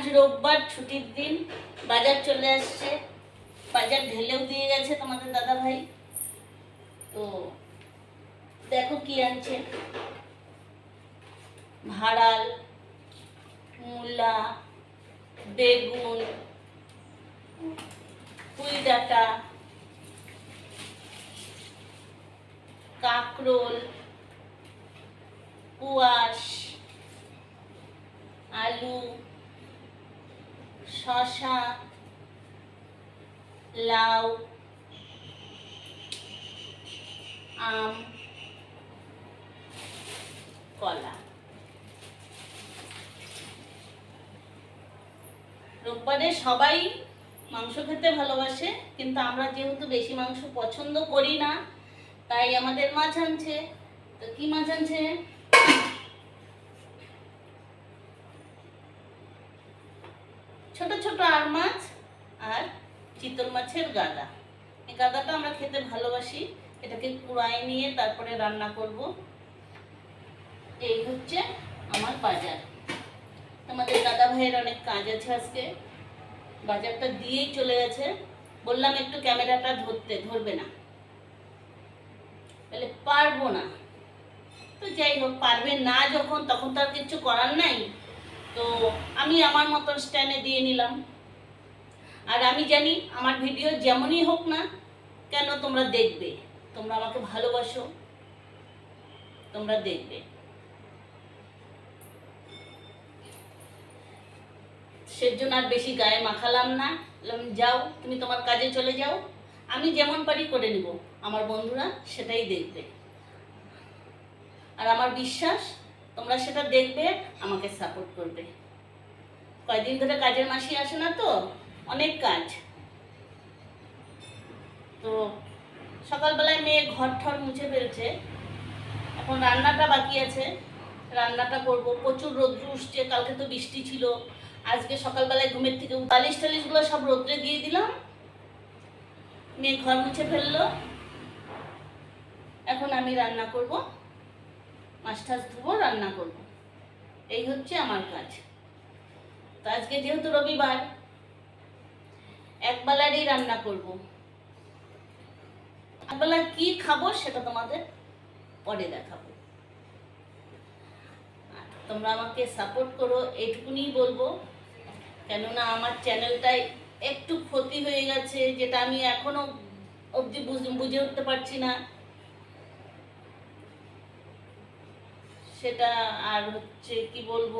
আজ রোববার ছুটির দিন, বাজার চলে আসছে। বাজার ঢেলেও দিয়ে গেছে তোমাদের দাদা ভাই তো দেখো কি আনছে। ভাড়াল, মূলা, বেগুন, পুঁই ডাঁটা, কাঁকরোল, কুয়াশ, আলু শশা, লাউ, আম, কলা। রোববারে সবাই মাংস খেতে ভালোবাসে, কিন্তু আমরা যেহেতু বেশি মাংস পছন্দ করি না, তাই আমাদের মাছ আনছে। তো কি মাছ আনছে? ছোট ছোট আর মাছ আর চিতল মাছের গাদা। এই গাদাটা আমরা খেতে ভালোবাসি, এটাকে কুড়ায় নিয়ে তারপরে রান্না করব। এই হচ্ছে আমার বাজার। আমাদের দাদা ভাইয়ের অনেক কাজ আছে আজকে। বাজারটা দিয়েই চলে গেছে। বললাম একটু ক্যামেরাটা ধরতে, ধরবে না। তাহলে পারব না। তো যাই হোক, পারবে না যখন, তখন তো আর কিছু করার নাই। তো আমি আমার মতন স্ট্যান্ডে দিয়ে নিলাম। আর আমি জানি আমার ভিডিও যেমনই হোক না কেন তোমরা দেখবে। তোমরা আমাকে ভালোবাসো। তোমরা দেখবে। সেজন্য আর বেশি গায়ে মাখালাম না। যাও, তুমি তোমার কাজে চলে যাও। আমি যেমন পারি করে নিব। আমার বন্ধুরা সেটাই দেখবে। আর আমার বিশ্বাস, তোমরা সেটা দেখবে, আমাকে সাপোর্ট করবে। কয়দিন ধরে কাজের মাসি আসে না তো, অনেক কাজ। তো সকালবেলায় মেয়ে ঘর ঠর মুছে ফেলছে। এখন রান্নাটা বাকি আছে। রান্নাটা করব। প্রচুর রোদ্র উঠছে, কালকে তো বৃষ্টি ছিল। আজকে সকালবেলায় ঘুমের থেকে বালিশ টালিশগুলো সব রোদ্রে দিয়ে দিলাম। মেয়ে ঘর মুছে ফেলল। এখন আমি রান্না করব। মাছ টাছ ধুবো, রান্না করব। এই হচ্ছে আমার কাজ। তো আজকে যেহেতু রবিবার, একবেলারই রান্না করব। একবেলা কি খাব সেটা তোমাদের পরে দেখাবো। তোমরা আমাকে সাপোর্ট করো এইটুকুনি বলব। কেননা আমার চ্যানেলটায় একটু ক্ষতি হয়ে গেছে, যেটা আমি এখনও অবধি বুঝে উঠতে পারছি না। সেটা আর হচ্ছে কি বলব?